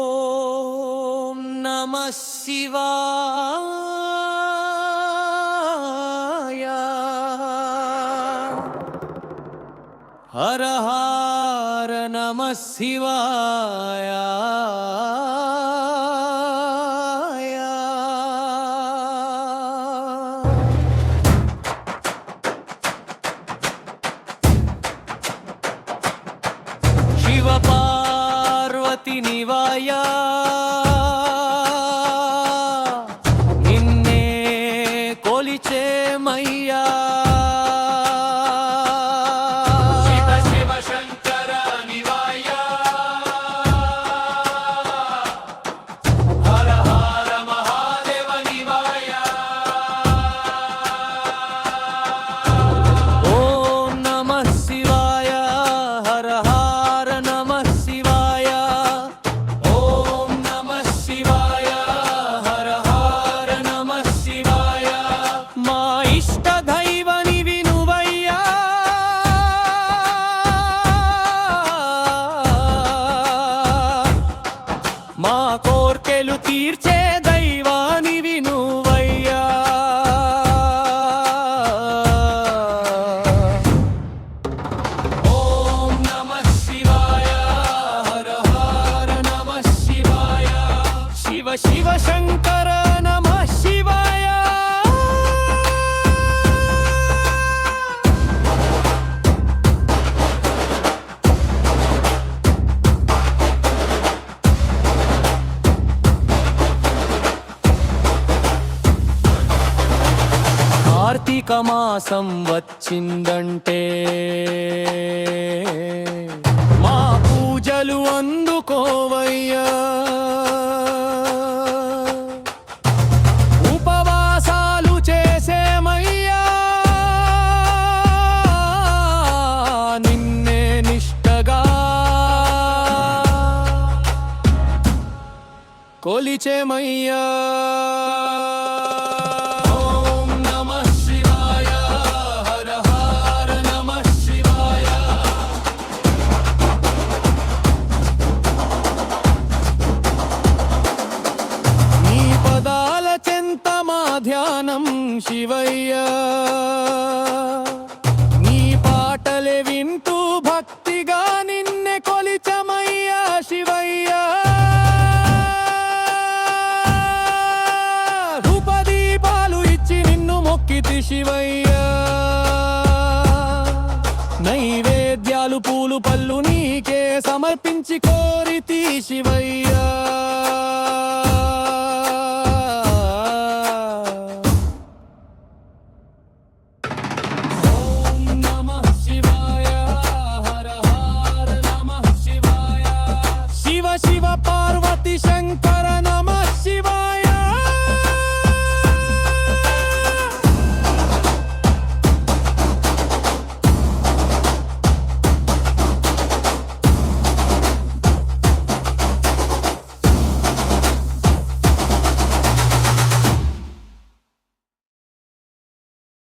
ఓం నమ శివాయ హర హర నమ శివాయ నివాయ. నిన్నే కొలిచే తీర్చే దైవాని వినువయ్యా. ఓం నమ శివాయ హర హర నమ శివాయ. శివ శివ శంకర కార్తీక మాసం వచ్చిందంటే మా పూజలు అందుకోవయ్యా. ఉపవాసాలు చేసేమయ్యా. నిన్నే నిష్టగా కొలిచేమయ్యా. ధ్యానం శివయ్య నీ పాటలే వింటూ భక్తిగా నిన్నె కొలిచమయ్యా శివయ్య। రూపదీపాలు ఇచ్చి నిన్ను మొక్కితి శివయ్య। నైవేద్యాలు పూలు పళ్ళు నీకే సమర్పించి కోరితి శివయ్యా।